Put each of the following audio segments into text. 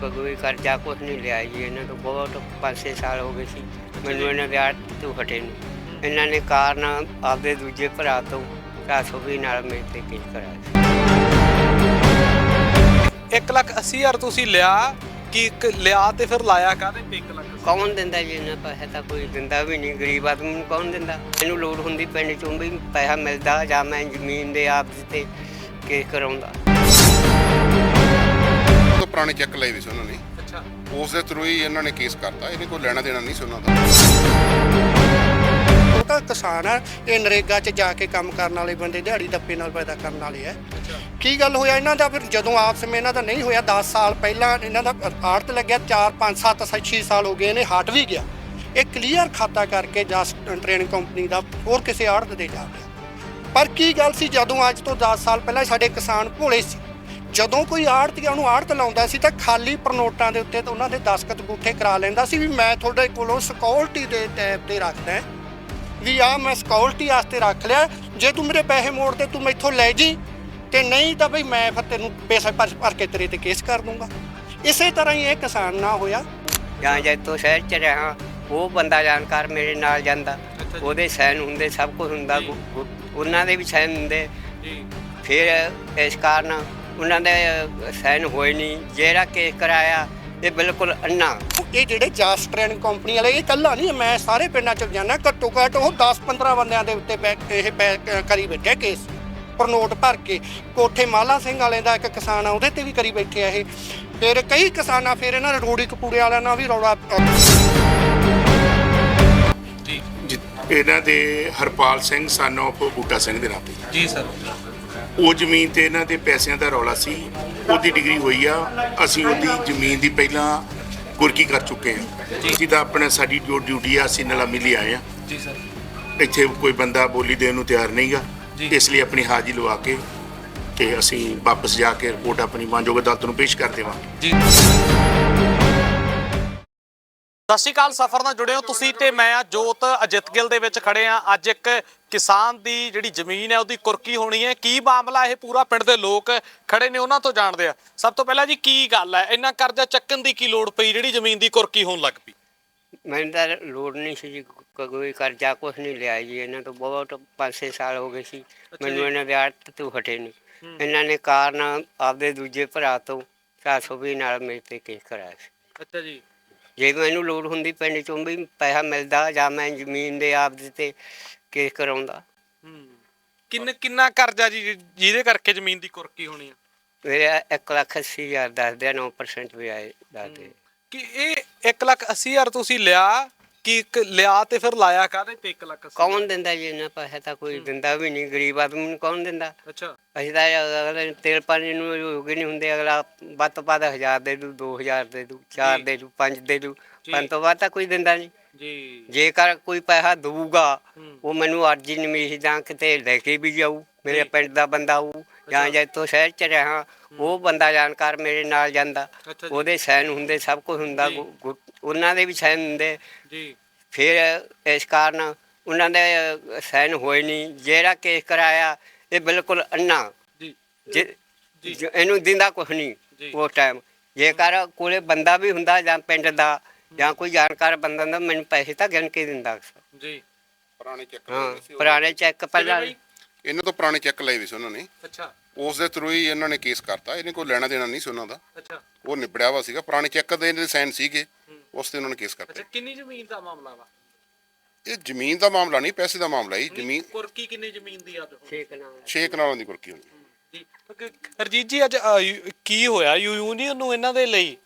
ਕੋਈ ਕਰਜ਼ਾ ਕੁਛ ਨਹੀਂ ਲਿਆ ਜੀ ਇਹਨਾਂ ਤੋਂ ਬਹੁਤ 5-6 ਸਾਲ ਹੋ ਗਏ ਸੀ ਮੈਨੂੰ ਇਹਨਾਂ ਦੇ ਆੜ ਤੋਂ ਹਟੇ ਨੂੰ ਇਹਨਾਂ ਨੇ ਕਾਰਨ ਆਪਦੇ ਦੂਜੇ ਭਰਾ ਤੋਂ ਰਾਸੋਵੀ ਨਾਲ ਮੇਰੇ ਤੇ ਕੇਸ ਕਰਾਇਆ ਸੀ 1 ਲੱਖ 80 ਹਜ਼ਾਰ ਤੁਸੀਂ ਲਿਆ ਕਿ ਇੱਕ ਲਿਆ ਤੇ ਫਿਰ ਲਾਇਆ ਕਾਹਦੇ ਤੇ 1 ਲੱਖ ਕੌਣ ਦਿੰਦਾ ਜੀ ਇਹਨਾਂ ਪੈਸੇ ਤਾਂ ਕੋਈ ਦਿੰਦਾ ਵੀ ਨਹੀਂ ਗਰੀਬ ਆਦਮੀ ਨੂੰ ਕੌਣ ਦਿੰਦਾ ਮੈਨੂੰ ਲੋੜ ਹੁੰਦੀ ਪਿੰਡ ਚੋਂ ਵੀ ਪੈਸਾ ਮਿਲਦਾ ਜਾਂ ਮੈਂ ਜ਼ਮੀਨ ਦੇ ਆਪ ਤੇ ਕੇਸ ਕਰਾਉਂਦਾ ਤੋਂ ਪੁਰਾਣੇ ਚੈੱਕ ਲਏ ਵੀ ਸੀ ਉਹਨਾਂ ਨੇ। ਅੱਛਾ। ਉਸ ਦੇ ਥਰੂ ਹੀ ਇਹਨਾਂ ਨੇ ਕੇਸ ਕਰਤਾ। ਇਹਨੇ ਕੋਈ ਲੈਣਾ ਦੇਣਾ ਨਹੀਂ ਸੀ ਉਹਨਾਂ ਦਾ। ਛੋਟਾ ਕਿਸਾਨ ਹੈ ਇਹ ਨਰੇਗਾ 'ਚ ਜਾ ਕੇ ਕੰਮ ਕਰਨ ਵਾਲੇ ਬੰਦੇ ਦਿਹਾੜੀ ਦੱਪੇ ਨਾਲ ਪੈਦਾ ਕਰਨ ਵਾਲੇ ਹੈ ਅੱਛਾ। ਕੀ ਗੱਲ ਹੋਇਆ ਇਹਨਾਂ ਦਾ? ਫਿਰ ਜਦੋਂ ਆਪਸ ਵਿੱਚ ਇਹਨਾਂ ਦਾ ਨਹੀਂ ਹੋਇਆ 10 ਸਾਲ ਪਹਿਲਾਂ ਇਹਨਾਂ ਦਾ ਆੜਤ ਲੱਗਿਆ 4 5 7 6 ਸਾਲ ਹੋ ਗਏ ਇਹਨੇ ਹਟ ਵੀ ਗਿਆ। ਇਹ ਕਲੀਅਰ ਖਾਤਾ ਕਰਕੇ ਜਸਟ ਟ੍ਰੇਨਿੰਗ ਕੰਪਨੀ ਦਾ ਹੋਰ ਕਿਸੇ ਆੜਤ ਦੇ ਜਾ ਪਰ ਕੀ ਗੱਲ ਸੀ? ਜਦੋਂ ਅੱਜ ਤੋਂ 10 ਸਾਲ ਪਹਿਲਾਂ ਸਾਡੇ ਕਿਸਾਨ ਭੋਲੇ ਸੀ। ਜਦੋਂ ਕੋਈ ਆੜਤੀਆਂ ਨੂੰ ਆੜਤ ਲਾਉਂਦਾ ਸੀ ਤਾਂ ਖਾਲੀ ਪ੍ਰਨੋਟਾਂ ਦੇ ਉੱਤੇ ਤਾਂ ਉਹਨਾਂ ਦੇ ਦਸਖਤ ਗੂਠੇ ਕਰਾ ਲੈਂਦਾ ਸੀ ਵੀ ਮੈਂ ਤੁਹਾਡੇ ਕੋਲੋਂ ਸਿਕਿਉਰਿਟੀ ਦੇ ਟੈਪ ਤੇ ਰੱਖਦਾ ਹੈ। ਵੀ ਆ ਮੈਂ ਸਿਕਿਉਰਿਟੀ ਵਾਸਤੇ ਰੱਖ ਲਿਆ ਜੇ ਤੂੰ ਮੇਰੇ ਪੈਸੇ ਮੋੜ ਤੇ ਤੂੰ ਮੈਥੋਂ ਲੈ ਜੀ ਤੇ ਨਹੀਂ ਤਾਂ ਬਈ ਮੈਂ ਫਿਰ ਤੈਨੂੰ ਪੈਸੇ ਭਰ ਭਰ ਕੇ ਤੇਰੇ ਤੇ ਕੇਸ ਕਰ ਦੂੰਗਾ। ਇਸੇ ਤਰ੍ਹਾਂ ਹੀ ਇਹ ਕਿਸਾਨ ਨਾ ਹੋਇਆ। ਜਾਂ ਜਦ ਤੋਂ ਸ਼ਹਿਰ ਚ ਰਿਹਾ ਉਹ ਬੰਦਾ ਜਾਣਕਾਰ ਮੇਰੇ ਨਾਲ ਜਾਂਦਾ। ਉਹਦੇ ਸਾਈਨ ਹੁੰਦੇ ਸਭ ਕੁਝ ਹੁੰਦਾ। ਉਹਨਾਂ ਦੇ ਵੀ ਸਾਈਨ ਹੁੰਦੇ। ਜੀ। ਫਿਰ ਇਸ ਕਾਰਨ ਉਹਨਾਂ ਦੇ ਸਾਈਨ ਹੋਏ ਨਹੀਂ ਜਿਹੜਾ ਕੇਸ ਕਰਾਇਆ ਇਹ ਬਿਲਕੁਲ ਅੰਨਾ ਇਹ ਜਿਹੜੇ ਜਸ ਕੰਪਨੀ ਵਾਲੇ ਇਹ ਕੱਲਾ ਨਹੀਂ ਮੈਂ ਸਾਰੇ ਪਿੰਡਾਂ ਚ ਜਾਣਾ ਘੱਟੋ ਘੱਟ ਉਹ 10-15 ਬੰਦਿਆਂ ਦੇ ਉੱਤੇ ਬੈ- ਇਹ ਕਰੀ ਬੈਠੇ ਕੇਸ ਪਰ ਨੋਟ ਭਰ ਕੇ। ਕੋਠੇ ਮਾਲਾ ਸਿੰਘ ਵਾਲੇ ਦਾ ਇੱਕ ਕਿਸਾਨ ਆ ਉਹਦੇ ਤੇ ਵੀ ਕਰੀ ਬੈਠੇ ਆ ਇਹ। ਫਿਰ ਕਈ ਕਿਸਾਨਾਂ ਫਿਰ ਇਹਨਾਂ ਦੇ ਰੋੜੀ ਕਪੂੜੇ ਵਾਲਿਆਂ ਨਾਲ ਵੀ ਰੌਲਾ ਇਹਨਾਂ ਦੇ ਹਰਪਾਲ ਸਿੰਘ ਸਨ ਬੂਟਾ ਸਿੰਘ ਦੇ ਨਾਂ ਤੇ ਜੀ ਸਰ ਉਹ ਜ਼ਮੀਨ ਤੇ ਇਹਨਾਂ ਦੇ ਪੈਸਿਆਂ ਦਾ ਰੌਲਾ ਸੀ ਉਹਦੀ ਡਿਗਰੀ ਹੋਈ ਆ ਅਸੀਂ ਉਹਦੀ ਜ਼ਮੀਨ ਦੀ ਪਹਿਲਾਂ ਕੁਰਕੀ ਕਰ ਚੁੱਕੇ ਹਾਂ ਅਸੀਂ ਤਾਂ ਆਪਣਾ ਸਾਡੀ ਜੋ ਡਿਊਟੀ ਆ ਅਸੀਂ ਨਿਲਾਮੀ ਲਈ ਆਏ ਆ। ਜੀ ਸਰ। ਇੱਥੇ ਕੋਈ ਬੰਦਾ ਬੋਲੀ ਦੇਣ ਨੂੰ ਤਿਆਰ ਨਹੀਂਗਾ। ਇਸ ਲਈ ਆਪਣੀ ਹਾਜ਼ਰੀ ਲਵਾ ਕੇ ਤੇ ਅਸੀਂ ਵਾਪਸ ਜਾ ਕੇ ਰਿਪੋਰਟ ਆਪਣੀ ਮਾਨਯੋਗ ਅਦਾਲਤ ਨੂੰ ਪੇਸ਼ ਕਰ ਦੇਵਾਂਗੇ। ਜੀ। ਸਤਿ ਸ਼੍ਰੀ ਅਕਾਲ ਸਫਰ ਨਾਲ ਜੁੜੇ ਹੋ ਤੁਸੀਂ ਤੇ ਮੈਂ ਆ ਜੋਤ ਅਜਿਤ ਗਿੱਲ ਦੇ ਵਿੱਚ ਖੜੇ ਆ ਅੱਜ ਇੱਕ ਕਿਸਾਨ ਦੀ ਜਿਹੜੀ ਜ਼ਮੀਨ ਹੈ ਉਹਦੀ ਕੁਰਕੀ ਹੋਣੀ ਹੈ। ਕੀ ਮਾਮਲਾ ਇਹ ਪੂਰਾ ਪਿੰਡ ਦੇ ਲੋਕ ਖੜੇ ਨੇ ਉਹਨਾਂ ਤੋਂ ਜਾਣਦੇ ਆ ਸਭ ਤੋਂ ਪਹਿਲਾਂ ਜੀ ਕੀ ਗੱਲ ਹੈ? ਇੰਨਾ ਕਰਜ਼ਾ ਚੱਕਣ ਦੀ ਕੀ ਲੋੜ ਪਈ ਜਿਹੜੀ ਜ਼ਮੀਨ ਦੀ ਕੁਰਕੀ ਹੋਣ ਲੱਗ ਪਈ? ਮੈਨੂੰ ਤਾਂ ਲੋੜ ਨਹੀਂ ਸੀ ਜੀ ਕੋਈ ਕਰਜ਼ਾ ਕੁਛ ਨਹੀਂ ਲਿਆ ਜੀ। ਇਹਨਾਂ ਤੋਂ ਬਹੁਤ 5-6 ਸਾਲ ਹੋ ਗਏ ਸੀ। ਮੈਨੂੰ ਇਹਨਾਂ ਆੜ ਤੋਂ ਹਟੇ ਨਹੀਂ। ਇਹਨਾਂ ਨੇ ਕਾਰਨ ਆਪਦੇ ਦੂਜੇ ਭਰਾ ਤੋਂ ਰਾਸੋਵੀ ਨਾਲ ਮੇਰੇ ਤੇ ਕੇਸ ਕਰਾਇਆ ਸੀ। ਅੱਛਾ ਜੀ। ਜੇ ਮੈਨੂੰ ਲੋੜ ਹੁੰਦੀ ਪਿੰਡ ਚੋਂ ਵੀ ਪੈਸਾ ਮਿਲਦਾ ਜਾਂ ਮੈਂ ਜ਼ਮੀਨ ਦੇ ਆਪ ਦੇ ਤੇ ਕੇਸ ਕਰਾਉਂਦਾ। ਕਿੰਨ ਕਿੰਨਾ ਕਰਜ਼ਾ ਜੀ ਜਿਹਦੇ ਕਰਕੇ ਜ਼ਮੀਨ ਦੀ ਕੁਰਕੀ ਹੋਣੀ ਆ? ਮੇਰੇ 1 ਲੱਖ 80 ਹਜ਼ਾਰ ਦੱਸਦੇ ਆ 9% ਵੀ ਆਏ ਦੱਸਦੇ ਕਿ ਇਹ 1 ਲੱਖ 80 ਹਜ਼ਾਰ ਤੁਸੀਂ ਲਿਆ ਕਿ ਇੱਕ ਲਿਆ ਤੇ ਫਿਰ ਲਾਇਆ ਕਾਹਦੇ ਤੇ 1 ਲੱਖ 80 ਕੌਣ ਦਿੰਦਾ ਜੀ ਇਹਨਾਂ ਪੈਸੇ ਤਾਂ ਕੋਈ ਦਿੰਦਾ ਵੀ ਨਹੀਂ ਗਰੀਬ ਆਦਮੀ ਨੂੰ ਕੌਣ ਦਿੰਦਾ ਅੱਛਾ ਅਸੀਂ ਤਾਂ ਅਗਲੇ ਤੇਲ ਪਾਣੀ ਨੂੰ ਯੋਗ ਨਹੀਂ ਹੁੰਦੇ ਅਗਲਾ ਵੱਧ ਤੋਂ ਵੱਧ 1000 ਦੇ ਦੂ 2000 ਦੇ ਦੂ 4 ਜੀ। ਦੇ ਦੂ 5 ਦੇ ਦੂ। ਪੰਜ ਤੋਂ ਵੱਧ ਤਾਂ ਕੋਈ ਦਿੰਦਾ ਨਹੀਂ ਜੀ ਜੇਕਰ ਕੋਈ ਪੈਸਾ ਦਊਗਾ। ਉਹ ਮੈਨੂੰ ਅਰਜੀ ਨਿਮੇਸ਼ ਜਾਂ ਕਿਤੇ ਲੈ ਕੇ ਵੀ ਜਾਊ ਮੇਰੇ। ਪਿੰਡ ਦਾ ਬੰਦਾ ਆਊ ਜਾਂ ਜਦ ਤੋਂ ਸ਼ਹਿਰ ਚ ਰਿਹਾ ਉਹ ਬੰਦਾ ਜਾਣਕਾਰ ਮੇਰੇ ਨਾਲ ਜਾਂਦਾ। ਅੱਛਾ ਜੀ। ਉਹਦੇ ਸਾਈਨ ਹੁੰਦੇ ਸਭ ਕੁਝ ਹੁੰਦਾ ਜੀ। ਗੁ- ਗੁ- ਉਹਨਾਂ ਦੇ ਵੀ ਸਾਈਨ ਹੁੰਦੇ। ਜੀ। ਫਿਰ ਇਸ ਕਾਰਨ ਉਹਨਾਂ ਦੇ ਸਾਈਨ ਹੋਏ ਨਹੀਂ। ਜਿਹੜਾ ਕੇਸ ਕਰਾਇਆ ਇਹ ਬਿਲਕੁਲ ਅੰਨਾ ਜੀ। ਜੇ ਜੀ। ਜੇ ਇਹਨੂੰ ਦਿੰਦਾ ਕੁਛ ਨਹੀਂ ਜੀ। ਉਸ ਟਾਈਮ ਜੇਕਰ ਕੋਲੇ ਬੰਦਾ ਵੀ ਹੁੰਦਾ ਜਾਂ ਪਿੰਡ ਦਾ ਜਾਂ ਕੋਈ ਜਾਣਕਾਰ ਬੰਦਾ ਹੁੰਦਾ ਮੈਨੂੰ ਪੈਸੇ ਤਾਂ ਗਿਣ ਕੇ ਦਿੰਦਾ। ਅਕਸਰ ਜੀ। ਪੁਰਾਣੇ ਚੈੱਕ ਹਾਂ ਲਏ ਸੀ ਪੁਰਾਣੇ ਚੈੱਕ ਪਹਿਲਾਂ? ਇਹਨਾਂ ਤੋਂ ਪੁਰਾਣੇ ਚੈੱਕ ਲਏ ਵੀ ਸੀ ਉਹਨਾਂ ਨੇ। ਅੱਛਾ। ਉਸ ਦੇ ਥਰੂ ਹੀ ਇਹਨਾਂ ਨੇ ਕੇਸ ਕਰਤਾ। ਇਹਨੇ ਕੋਈ ਲੈਣਾ ਦੇਣਾ ਨਹੀਂ ਸੀ ਉਹਨਾਂ ਦਾ। ਅੱਛਾ। ਉਹ ਨਿਬੜਿਆ ਵਾ ਸੀਗਾ। ਪੁਰਾਣੇ ਚੈੱਕ ਦੇ ਇਹਦੇ ਸਾਈਨ ਸੀਗੇ। ਉਸ ਤੇ ਉਹਨਾਂ ਨੇ ਕੇਸ ਕਰਤਾ। ਅੱਛਾ ਕਿੰਨੀ ਜ਼ਮੀਨ ਦਾ ਮਾਮਲਾ ਵਾ? ਇਹ ਜ਼ਮੀਨ ਦਾ ਮਾਮਲਾ ਨਹੀਂ ਪੈਸੇ ਦਾ ਮਾਮਲਾ ਹੀ ਜ਼ਮੀਨ ਕੁਰਕੀ ਕਿੰਨੀ ਜ਼ਮੀਨ ਦੀ ਆ ਠੀਕ ਨਾ 6 ਕਨਾਲਾਂ। ਦੀ ਕੁਰਕੀ ਹੋਣੀ ਜੀ। ਹਰਜੀਤ ਜੀ ਅੱਜ ਅ, ਯੂ- ਕੀ ਹੋਇਆ? ਯੂਨੀਅਨ ਨੂੰ ਇਹਨਾਂ ਦੇ ਲਈ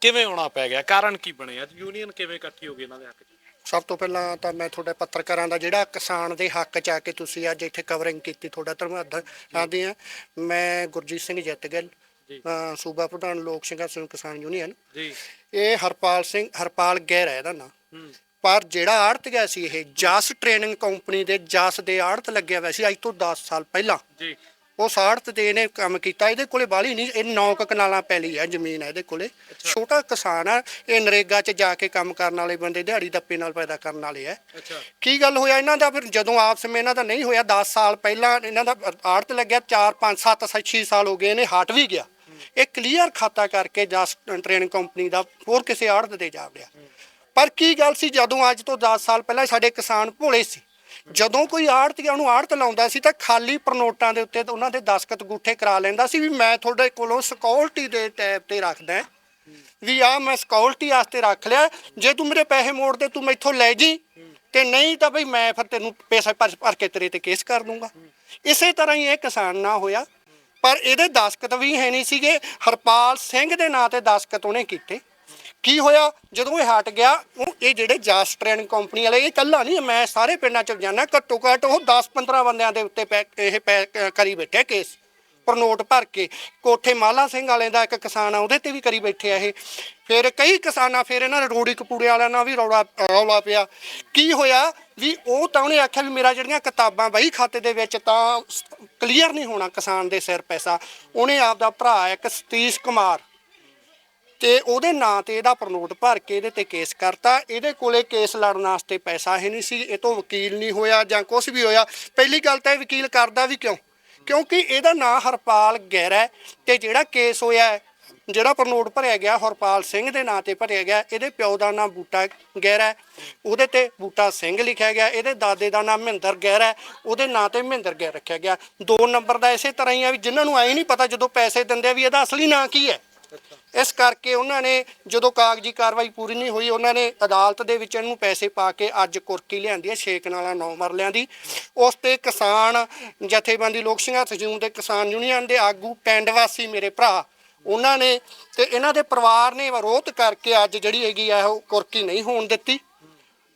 ਕਿਵੇਂ ਆਉਣਾ ਪੈ ਗਿਆ? ਕਾਰਨ ਕੀ ਬਣਿਆ ਅੱਜ ਯੂਨੀਅਨ ਕਿਵੇਂ ਇਕੱਠੀ ਹੋ ਗਈ ਇਹਨਾਂ ਦੇ ਹੱਕ 'ਚ? ਸਭ ਤੋਂ ਪਹਿਲਾਂ ਤਾਂ ਮੈਂ ਤੁਹਾਡੇ ਪੱਤਰਕਾਰਾਂ ਦਾ ਜਿਹੜਾ ਕਿਸਾਨ ਦੇ ਹੱਕ ਚ ਆ ਕੇ ਤੁਸੀਂ ਅੱਜ ਇੱਥੇ ਕਵਰਿੰਗ ਕੀਤੀ ਤੁਹਾਡਾ ਧੰਨਵਾਦ ਕਰਦੇ ਆ ਮੈਂ ਗੁਰਜੀਤ ਸਿੰਘ ਜੱਤਗਿੱਲ ਜੀ। ਅ, ਸੂਬਾ ਪ੍ਰਧਾਨ ਲੋਕ ਸੰਘਰਸ਼ ਕਿਸਾਨ ਯੂਨੀਅਨ। ਜੀ। ਇਹ ਹਰਪਾਲ ਸਿੰਘ ਹਰਪਾਲ ਗਹਿਰ ਹੈ ਇਹਦਾ ਨਾਂ। ਹੂੰ। ਪਰ ਜਿਹੜਾ ਆੜਤ ਗਿਆ ਸੀ ਇਹ ਜਸ ਟ੍ਰੇਨਿੰਗ ਕੰਪਨੀ ਦੇ ਜਸ ਦੇ ਆੜਤ ਲੱਗਿਆ ਹੋਇਆ ਸੀ ਅੱਜ ਤੋਂ 10 ਸਾਲ ਪਹਿਲਾਂ। ਜੀ। ਉਸ ਆੜਤ ਤੇ ਇਹਨੇ ਕੰਮ ਕੀਤਾ ਇਹਦੇ ਕੋਲੇ ਬਾਲੀ ਨਹੀਂ ਇਹ ਨੌ ਕੁ ਕਨਾਲਾਂ ਪੈਲੀ ਹੈ ਜ਼ਮੀਨ ਹੈ ਇਹਦੇ ਕੋਲੇ। ਛੋਟਾ ਕਿਸਾਨ ਆ ਇਹ ਨਰੇਗਾ 'ਚ ਜਾ ਕੇ ਕੰਮ ਕਰਨ ਵਾਲੇ ਬੰਦੇ ਦਿਹਾੜੀ ਦੱਪੇ ਨਾਲ ਪੈਦਾ ਕਰਨ ਵਾਲੇ ਹੈ ਕੀ ਗੱਲ ਹੋਇਆ ਇਹਨਾਂ ਦਾ ਫਿਰ? ਜਦੋਂ ਆਪਸ ਵਿੱਚ ਇਹਨਾਂ ਦਾ ਨਹੀਂ ਹੋਇਆ 10 ਸਾਲ ਪਹਿਲਾਂ ਇਹਨਾਂ ਦਾ ਆੜਤ ਲੱਗਿਆ 4 5 7 6 ਸਾਲ ਹੋ ਗਏ ਇਹਨੇ ਹਟ ਵੀ ਗਿਆ। ਇਹ ਕਲੀਅਰ ਖਾਤਾ ਕਰਕੇ ਜਸ ਟ੍ਰੇਨਿੰਗ ਕੰਪਨੀ ਦਾ ਹੋਰ ਕਿਸੇ ਆੜਤ ਦੇ ਜਾ ਰਿਹਾ ਪਰ ਕੀ ਗੱਲ ਸੀ? ਜਦੋਂ ਅੱਜ ਤੋਂ 10 ਸਾਲ ਪਹਿਲਾਂ ਸਾਡੇ ਕਿਸਾਨ ਭੋਲੇ ਸੀ। ਜਦੋਂ ਕੋਈ ਆੜਤੀਆਂ ਨੂੰ ਆੜਤ ਲਾਉਂਦਾ ਸੀ ਤਾਂ ਖਾਲੀ ਪਰਨੋਟਾਂ ਦੇ ਉੱਤੇ ਉਹਨਾਂ ਦੇ ਦਸਖਤ ਗੁੱਠੇ ਕਰਾ ਲੈਂਦਾ ਸੀ ਵੀ ਮੈਂ ਤੁਹਾਡੇ ਕੋਲੋਂ ਸਿਕਿਉਰਿਟੀ ਦੇ ਟੈਬ ਤੇ ਰੱਖਦਾ ਵੀ ਆ ਮੈਂ ਸਿਕਿਉਰਿਟੀ ਵਾਸਤੇ ਰੱਖ ਲਿਆ, ਜੇ ਤੂੰ ਮੇਰੇ ਪੈਸੇ ਮੋੜ ਦੇ, ਤੂੰ ਮੈਥੋਂ ਲੈ ਜੀ। ਤੇ ਨਹੀਂ ਤਾਂ ਬਈ ਮੈਂ ਫਿਰ ਤੈਨੂੰ ਪੈਸੇ ਭਰ ਭਰ ਕੇ ਤੇਰੇ ਤੇ ਕੇਸ ਕਰ ਦੂੰਗਾ। ਇਸੇ ਤਰ੍ਹਾਂ ਹੀ ਇਹ ਕਿਸਾਨ ਨਾ ਹੋਇਆ। ਪਰ ਇਹਦੇ ਦਸਖਤ ਵੀ ਹੈ ਨਹੀਂ ਸੀਗੇ। ਹਰਪਾਲ ਸਿੰਘ ਦੇ ਨਾਂ ਤੇ ਦਸਖਤ ਉਹਨੇ ਕੀਤੇ। ਕੀ ਹੋਇਆ? ਜਦੋਂ ਇਹ ਹਟ ਗਿਆ, ਉਹ ਇਹ ਜਿਹੜੇ ਜਾਸ ਟ੍ਰੇਨਿੰਗ ਕੰਪਨੀ ਵਾਲੇ, ਇਹ ਇਕੱਲਾ ਨਹੀਂ, ਮੈਂ ਸਾਰੇ ਪਿੰਡਾਂ ਚ ਜਾਣਾ ਘੱਟੋ ਘੱਟ ਉਹ 10-15 ਬੰਦਿਆਂ ਦੇ ਉੱਤੇ ਪੈ- ਇਹ ਪੈ- ਕਰੀ ਬੈਠੇ ਕੇਸ, ਪਰ ਨੋਟ ਭਰ ਕੇ। ਕੋਠੇ ਮਾਲਾ ਸਿੰਘ ਵਾਲੇ ਦਾ ਇੱਕ ਕਿਸਾਨ ਆ, ਉਹਦੇ ਤੇ ਵੀ ਕਰੀ ਬੈਠੇ ਆ ਇਹ। ਫਿਰ ਕਈ ਕਿਸਾਨਾਂ, ਫਿਰ ਇਹਨਾਂ ਦੇ ਰੋੜੀ ਕਪੂੜੇ ਵਾਲਿਆਂ ਨਾਲ ਵੀ ਰੌਲਾ ਰੌਲਾ ਪਿਆ। ਕੀ ਹੋਇਆ? ਵੀ ਉਹ ਤਾਂ ਉਹਨੇ ਆਖਿਆ ਵੀ ਮੇਰਾ ਜਿਹੜੀਆਂ ਕਿਤਾਬਾਂ ਬਈ ਖਾਤੇ ਦੇ ਵਿੱਚ, ਤਾਂ ਕਲੀਅਰ ਨਹੀਂ ਹੋਣਾ ਕਿਸਾਨ ਦੇ ਸਿਰ ਪੈਸਾ। ਉਹਨੇ ਆਪਦਾ ਭਰਾ ਇੱਕ ਸਤੀਸ਼ ਕੁਮਾਰ ਤੇ ਉਹਦੇ ਨਾਂ ਤੇ ਇਹਦਾ ਪ੍ਰਨੋਟ ਭਰ ਕੇ ਇਹਦੇ ਤੇ ਕੇਸ ਕਰਤਾ। ਇਹਦੇ ਕੋਲੇ ਕੇਸ ਲੜਨ ਵਾਸਤੇ ਪੈਸਾ ਹੈ ਨਹੀਂ ਸੀ, ਇਹ ਤੋਂ ਵਕੀਲ ਨਹੀਂ ਹੋਇਆ ਜਾਂ ਕੁਝ ਵੀ ਹੋਇਆ। ਪਹਿਲੀ ਗੱਲ ਤਾਂ ਇਹ ਵਕੀਲ ਕਰਦਾ ਵੀ ਕਿਉਂ? ਕਿਉਂਕਿ ਇਹਦਾ ਨਾਂ ਹਰਪਾਲ ਗਹਿਰਾ ਹੈ ਤੇ ਜਿਹੜਾ ਕੇਸ ਹੋਇਆ ਜਿਹੜਾ ਪ੍ਰਨੋਟ ਭਰਿਆ ਗਿਆ, ਹਰਪਾਲ ਸਿੰਘ ਦੇ ਨਾਂ ਤੇ ਭਰਿਆ ਗਿਆ, ਇਹਦੇ ਪਿਓ ਦਾ ਨਾਮ ਬੂਟਾ ਗਹਿਰਾ ਉਹਦੇ ਤੇ ਬੂਟਾ ਸਿੰਘ ਲਿਖਿਆ ਗਿਆ, ਇਹਦੇ ਦਾਦੇ ਦਾ ਨਾਮ ਮਹਿੰਦਰ ਗਹਿਰਾ ਉਹਦੇ ਨਾਂ ਤੇ ਮਹਿੰਦਰ ਗਹਿਰਾ ਰੱਖਿਆ ਗਿਆ। ਦੋ ਨੰਬਰ ਦਾ ਇਸੇ ਤਰ੍ਹਾਂ ਹੀ ਆ ਵੀ ਜਿਨ੍ਹਾਂ ਨੂੰ ਐ ਨਹੀਂ ਪਤਾ ਜਦੋਂ ਪੈਸੇ ਦਿੰਦੇ ਆ ਵੀ ਇਹਦਾ ਅਸਲੀ ਨਾਂ ਕੀ ਹੈ। ਇਸ ਕਰਕੇ ਉਹਨਾਂ ਨੇ ਜਦੋਂ ਕਾਗਜ਼ੀ ਕਾਰਵਾਈ ਪੂਰੀ ਨਹੀਂ ਹੋਈ, ਉਹਨਾਂ ਨੇ ਅਦਾਲਤ ਦੇ ਵਿੱਚ ਇਹਨੂੰ ਪੈਸੇ ਪਾ ਕੇ ਅੱਜ ਕੁਰਕੀ ਲਿਆਂਦੀ ਹੈ ਛੇ ਨਾਲਾ ਨੌ ਮਰਲਿਆਂ ਦੀ। ਉਸ ਤੇ ਕਿਸਾਨ ਜਥੇਬੰਦੀ, ਲੋਕ ਸੰਘਰਸ਼ ਜੂਨ ਦੇ ਕਿਸਾਨ ਯੂਨੀਅਨ ਦੇ ਆਗੂ, ਪਿੰਡ ਵਾਸੀ ਮੇਰੇ ਭਰਾ, ਉਹਨਾਂ ਨੇ ਤੇ ਇਹਨਾਂ ਦੇ ਪਰਿਵਾਰ ਨੇ ਵਿਰੋਧ ਕਰਕੇ ਅੱਜ ਜਿਹੜੀ ਹੈਗੀ ਆ, ਉਹ ਕੁਰਕੀ ਨਹੀਂ ਹੋਣ ਦਿੱਤੀ।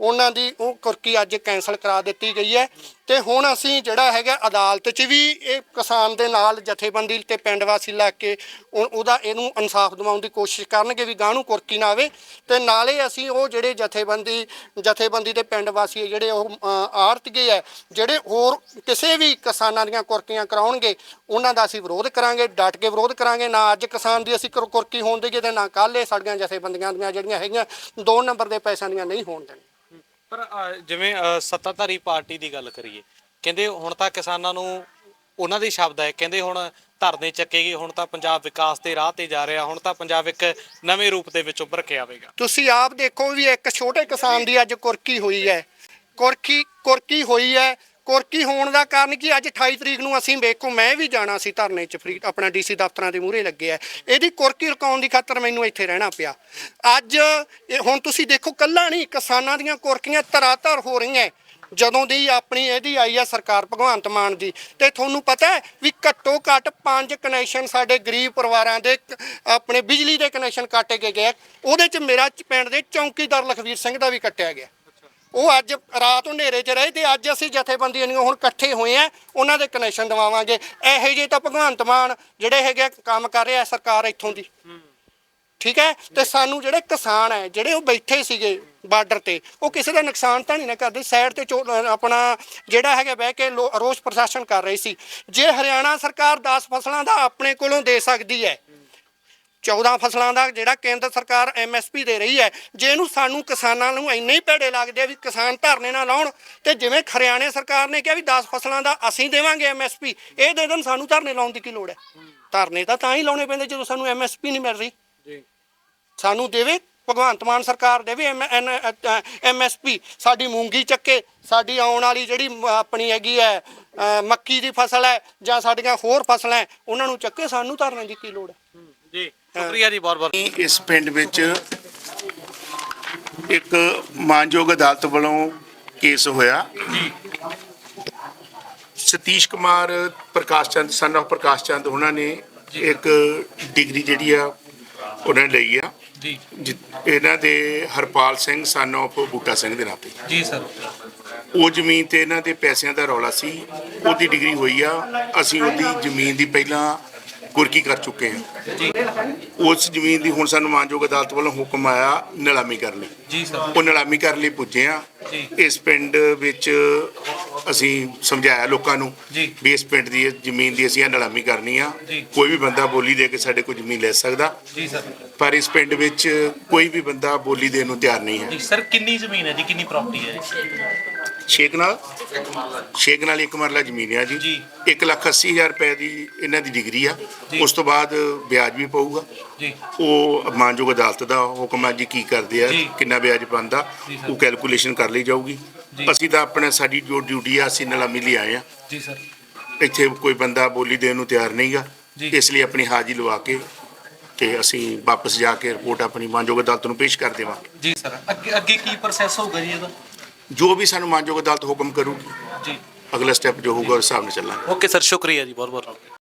ਉਹਨਾਂ ਦੀ ਉਹ ਕੁਰਕੀ ਅੱਜ ਕੈਨਸਲ ਕਰਾ ਦਿੱਤੀ ਗਈ ਹੈ ਤੇ ਹੁਣ ਅਸੀਂ ਜਿਹੜਾ ਹੈਗਾ ਅਦਾਲਤ 'ਚ ਵੀ ਇਹ ਕਿਸਾਨ ਦੇ ਨਾਲ ਜਥੇਬੰਦੀ ਤੇ ਪਿੰਡ ਵਾਸੀ ਲੱਗ ਕੇ ਉਹ- ਉਹਦਾ ਇਹਨੂੰ ਇਨਸਾਫ ਦਿਵਾਉਣ ਦੀ ਕੋਸ਼ਿਸ਼ ਕਰਨਗੇ ਵੀ ਗਾਂ ਨੂੰ ਕੁਰਕੀ ਨਾ ਆਵੇ ਤੇ ਨਾਲੇ ਅਸੀਂ ਉਹ ਜਿਹੜੇ ਜਥੇਬੰਦੀ ਜਥੇਬੰਦੀ ਦੇ ਪਿੰਡ ਵਾਸੀ ਜਿਹੜੇ ਉਹ ਆੜਤੀਏ ਹੈ, ਜਿਹੜੇ ਹੋਰ ਕਿਸੇ ਵੀ ਕਿਸਾਨਾਂ ਦੀਆਂ ਕੁਰਕੀਆਂ ਕਰਾਉਣਗੇ, ਉਹਨਾਂ ਦਾ ਅਸੀਂ ਵਿਰੋਧ ਕਰਾਂਗੇ, ਡਟ ਕੇ ਵਿਰੋਧ ਕਰਾਂਗੇ, ਨਾ ਅੱਜ ਕਿਸਾਨ ਦੀ ਅਸੀਂ ਕੁਰ- ਕੁਰਕੀ ਹੋਣ ਦੇਈਏ ਤੇ ਨਾ ਕੱਲ੍ਹ ਇਹ ਸਾਡੀਆਂ ਜਥੇਬੰਦੀਆਂ ਦੀਆਂ ਜਿਹੜੀਆਂ ਹੈਗੀਆਂ, ਦੋ ਨੰਬਰ ਦੇ ਪੈਸਿਆਂ ਦੀਆਂ ਨਹੀਂ ਹੋਣ ਦੇਣਗੇ ਪਰ ਅ, ਜਿਵੇਂ ਅ, ਸੱਤਾਧਾਰੀ ਪਾਰਟੀ ਦੀ ਗੱਲ ਕਰੀਏ ਕਹਿੰਦੇ ਹੁਣ ਤਾਂ ਕਿਸਾਨਾਂ ਨੂੰ ਉਹਨਾਂ ਦੇ ਸ਼ਬਦ ਹੈ ਕਹਿੰਦੇ ਹੁਣ ਧਰਨੇ ਚੱਕੇਗੀ ਹੁਣ ਤਾਂ ਪੰਜਾਬ ਵਿਕਾਸ ਦੇ ਰਾਹ ਤੇ ਜਾ ਰਿਹਾ ਹੁਣ ਤਾਂ ਪੰਜਾਬ ਇੱਕ ਨਵੇਂ ਰੂਪ ਦੇ ਵਿੱਚ ਉੱਭਰ ਕੇ ਆਵੇਗਾ। ਤੁਸੀਂ ਆਪ ਦੇਖੋ ਵੀ ਇੱਕ ਛੋਟੇ ਕਿਸਾਨ ਦੀ ਅੱਜ ਕੁਰਕੀ ਹੋਈ ਹੈ। ਕੁਰਕੀ ਕੁਰਕੀ ਹੋਈ ਹੈ ਕੁਰਕੀ ਹੋਣ ਦਾ ਕਾਰਨ ਕੀ? ਅੱਜ 28 ਤਰੀਕ ਨੂੰ ਅਸੀਂ ਵੇਖੋ, ਮੈਂ ਵੀ ਜਾਣਾ ਸੀ ਧਰਨੇ 'ਚ ਫਰੀ ਆਪਣਾ ਡੀਸੀ ਦਫ਼ਤਰਾਂ ਦੇ ਮੂਹਰੇ ਲੱਗੇ ਆ। ਇਹਦੀ ਕੁਰਕੀ ਰਕਾਉਣ ਦੀ ਖਾਤਰ ਮੈਨੂੰ ਇੱਥੇ ਰਹਿਣਾ ਪਿਆ। ਅੱਜ ਇਹ ਹੁਣ ਤੁਸੀਂ ਦੇਖੋ, ਕੱਲਾ ਨਹੀਂ, ਕਿਸਾਨਾਂ ਦੀਆਂ ਕੁਰਕੀਆਂ ਤਰਾਤਰ ਹੋ ਰਹੀਆਂ। ਜਦੋਂ ਦੀ ਆਪਣੀ ਇਹਦੀ ਆਈ ਆ ਸਰਕਾਰ ਭਗਵੰਤ ਮਾਨ ਦੀ, ਤੇ ਤੁਹਾਨੂੰ ਪਤਾ ਹੈ ਵੀ ਘੱਟੋ ਘੱਟ ਪੰਜ ਕਨੈਕਸ਼ਨ ਸਾਡੇ ਗਰੀਬ ਪਰਿਵਾਰਾਂ ਦੇ, ਆਪਣੇ ਬਿਜਲੀ ਦੇ ਕਨੈਕਸ਼ਨ ਕੱਟ ਕੇ ਗਏ ਉਹਦੇ ਚ ਮੇਰਾ ਪਿੰਡ ਦੇ ਚੌਂਕੀਦਾਰ ਲਖਵੀਰ ਸਿੰਘ ਦਾ ਵੀ ਕੱਟਿਆ ਗਿਆ। ਉਹ ਅੱਜ ਰਾਤ ਨੂੰ ਹਨੇਰੇ 'ਚ ਰਹੇ ਤੇ ਅੱਜ ਅਸੀਂ ਜਥੇਬੰਦੀਆਂ ਨੂੰ ਹੁਣ ਇਕੱਠੇ ਹੋਏ ਆ ਉਹਨਾਂ ਦੇ ਕਨੈਕਸ਼ਨ ਦਿਵਾਵਾਂਗੇ। ਇਹੋ ਜਿਹੇ ਤਾਂ ਭਗਵੰਤ ਮਾਨ ਜਿਹੜੇ ਹੈਗੇ ਆ, ਕੰਮ ਕਰ ਰਿਹਾ ਸਰਕਾਰ ਇੱਥੋਂ ਦੀ। ਠੀਕ ਹੈ? ਤੇ ਸਾਨੂੰ ਜਿਹੜੇ ਕਿਸਾਨ ਹੈ ਜਿਹੜੇ ਉਹ ਬੈਠੇ ਸੀਗੇ ਬਾਰਡਰ ਤੇ ਉਹ ਕਿਸੇ ਦਾ ਨੁਕਸਾਨ ਤਾਂ ਨਹੀਂ ਨਾ ਕਰਦੇ। ਸਾਈਡ ਤੇ ਚੋ- ਆਪਣਾ ਜਿਹੜਾ ਹੈਗਾ ਬਹਿ ਕੇ ਲੋ- ਰੋਸ ਪ੍ਰਸ਼ਾਸਨ ਕਰ ਰਹੀ ਸੀ। ਜੇ ਹਰਿਆਣਾ ਸਰਕਾਰ 10 ਫਸਲਾਂ ਦਾ ਆਪਣੇ ਕੋਲੋਂ ਦੇ ਸਕਦੀ ਹੈ 14 ਫਸਲਾਂ ਦਾ ਜਿਹੜਾ ਕੇਂਦਰ ਸਰਕਾਰ ਐਮਐਸਪੀ ਦੇ ਰਹੀ ਹੈ ਜੇ ਇਹਨੂੰ ਸਾਨੂੰ ਕਿਸਾਨਾਂ ਨੂੰ ਇੰਨੇ ਹੀ ਭੇੜੇ ਲੱਗਦੇ ਆ ਵੀ ਕਿਸਾਨ ਧਰਨੇ ਨਾ ਲਾਉਣ ਤੇ ਜਿਵੇਂ ਹਰਿਆਣੇ ਸਰਕਾਰ ਨੇ ਕਿਹਾ ਵੀ 10 ਫਸਲਾਂ ਦਾ ਅਸੀਂ ਦੇਵਾਂਗੇ ਐਮਐਸਪੀ ਇਹ ਦੇ ਦੇਣ ਸਾਨੂੰ ਧਰਨੇ ਲਾਉਣ ਦੀ ਕੀ ਲੋੜ ਹੈ? ਧਰਨੇ ਤਾਂ ਤਾਂ ਹੀ ਲਾਉਣੇ ਪੈਂਦੇ ਜਦੋਂ ਸਾਨੂੰ ਐਮਐਸਪੀ ਨਹੀਂ ਮਿਲ ਰਹੀ। ਜੀ। ਸਾਨੂੰ ਦੇਵੇ ਭਗਵੰਤ ਮਾਨ ਸਰਕਾਰ ਦੇਵੇ ਐਮਐਸਪੀ ਸਾਡੀ ਮੂੰਗੀ ਚੱਕੇ ਸਾਡੀ ਆਉਣ ਵਾਲੀ ਜਿਹੜੀ ਆਪਣੀ ਹੈਗੀ ਹੈ ਮੱਕੀ ਦੀ ਫਸਲ ਹੈ ਜਾਂ ਸਾਡੀਆਂ ਹੋਰ ਫਸਲਾਂ ਉਹਨਾਂ ਨੂੰ ਚੱਕੇ ਸਾਨੂੰ ਧਰਨੇ ਦੀ ਕੀ ਲੋੜ ਹੈ? ਜੀ। ਸ਼ੁਕਰੀਆ ਜੀ ਬਹੁਤ ਬਹੁਤ ਇਸ ਪਿੰਡ ਵਿੱਚ ਇੱਕ ਮਾਨਯੋਗ ਅਦਾਲਤ ਵੱਲੋਂ ਕੇਸ ਹੋਇਆ। ਸਤੀਸ਼ ਕੁਮਾਰ ਪ੍ਰਕਾਸ਼ ਚੰਦ ਸਨ of ਪ੍ਰਕਾਸ਼ ਚੰਦ ਉਹਨਾਂ ਨੇ ਇੱਕ ਡਿਗਰੀ ਜਿਹੜੀ ਆ ਉਹਨਾਂ ਨੇ ਲਈ ਆ। ਜੀ। ਜਿ- ਇਹਨਾਂ ਦੇ ਹਰਪਾਲ ਸਿੰਘ ਸਨ of ਬੂਟਾ ਸਿੰਘ ਦੇ ਨਾਂ ਤੇ। ਜੀ ਸਰ। ਉਹ ਜ਼ਮੀਨ ਤੇ ਇਹਨਾਂ ਦੇ ਪੈਸਿਆਂ ਦਾ ਰੌਲਾ ਸੀ। ਉਹਦੀ ਡਿਗਰੀ ਹੋਈ ਆ। ਅਸੀਂ ਉਹਦੀ ਜ਼ਮੀਨ ਦੀ ਪਹਿਲਾਂ ਕੁਰਕੀ ਕਰ ਚੁੱਕੇ ਹਾਂ। ਉਸ ਜ਼ਮੀਨ ਦੀ ਹੁਣ ਸਾਨੂੰ ਮਾਨਯੋਗ ਅਦਾਲਤ ਵੱਲੋਂ ਹੁਕਮ ਆਇਆ ਨਿਲਾਮੀ ਕਰਨ ਲਈ। ਜੀ ਸਰ। ਉਹ ਨਿਲਾਮੀ ਕਰਨ ਲਈ ਪੁੱਜੇ ਆ। ਇਸ ਪਿੰਡ ਵਿੱਚ ਅਸੀਂ ਸਮਝਾਇਆ ਲੋਕਾਂ ਨੂੰ। ਵੀ ਇਸ ਪਿੰਡ ਦੀ ਜ਼ਮੀਨ ਦੀ ਅਸੀਂ ਨਿਲਾਮੀ ਕਰਨੀ ਆ। ਕੋਈ ਵੀ ਬੰਦਾ ਬੋਲੀ ਦੇ ਕੇ ਸਾਡੇ ਕੋਲ ਜ਼ਮੀਨ ਲੈ ਸਕਦਾ। ਜੀ ਸਰ। ਪਰ ਇਸ ਪਿੰਡ ਵਿੱਚ ਕੋਈ ਵੀ ਬੰਦਾ ਬੋਲੀ ਦੇਣ ਨੂੰ ਤਿਆਰ ਨਹੀਂ ਹੈ। ਜੀ ਸਰ ਕਿੰਨੀ ਜ਼ਮੀਨ ਹੈ ਜੀ? ਕਿੰਨੀ ਪ੍ਰਾਪਰਟੀ ਹੈ? ਛੇ ਕਨਾਲ ਛੇ ਕਨਾਲ ਇੱਕ ਮਰਲਾ ਜ਼ਮੀਨ ਆ ਜੀ। ਜੀ। 1 ਲੱਖ 80 ਹਜ਼ਾਰ ਰੁਪਏ ਦੀ ਇਹਨਾਂ ਦੀ ਡਿਗਰੀ ਆ। ਉਸ ਤੋਂ ਬਾਅਦ ਵਿਆਜ ਵੀ ਪਊਗਾ। ਜੀ। ਉਹ ਮਾਨਯੋਗ ਅਦਾਲਤ ਦਾ ਹੁਕਮ ਆ ਜੀ ਕੀ ਕਰਦੇ ਆ। ਕਿੰਨਾ ਵਿਆਜ ਬਣਦਾ। ਉਹ ਕੈਲਕੂਲੇਸ਼ਨ ਕਰ ਲਈ ਜਾਊਗੀ। ਅਸੀਂ ਤਾਂ ਆਪਣਾ ਸਾਡੀ ਜੋ ਡਿਊਟੀ ਆ ਅਸੀਂ ਨਲਾਮੀ ਲਈ ਆਏ ਆ। ਜੀ ਸਰ। ਇੱਥੇ ਕੋਈ ਬੰਦਾ ਬੋਲੀ ਦੇਣ ਨੂੰ ਤਿਆਰ ਨਹੀਂਗਾ। ਇਸ ਲਈ ਆਪਣੀ ਹਾਜ਼ਰੀ ਲਵਾ ਕੇ ਤੇ ਅਸੀਂ ਵਾਪਸ ਜਾ ਕੇ ਰਿਪੋਰਟ ਆਪਣੀ ਮਾਨਯੋਗ ਅਦਾਲਤ ਨੂੰ ਪੇਸ਼ ਕਰ ਦੇਵਾਂਗੇ। ਜੀ ਸਰ। ਅੱਗੇ ਅੱਗੇ ਕੀ ਪ੍ਰੋਸੈਸ ਹੋਊਗਾ ਜੀ ਇਹਦਾ? ਜੋ ਵੀ ਸਾਨੂੰ ਮਾਨਯੋਗ ਅਦਾਲਤ ਹੁਕਮ ਕਰੂਗੀ ਜੀ। ਅਗਲਾ ਸਟੈਪ ਜੋ ਹੋਊਗਾ ਉਸ ਹਿਸਾਬ ਨਾਲ ਚੱਲਾਂਗੇ। ਓਕੇ ਸਰ ਸ਼ੁਕਰੀਆ ਜੀ ਬਹੁਤ ਬਹੁਤ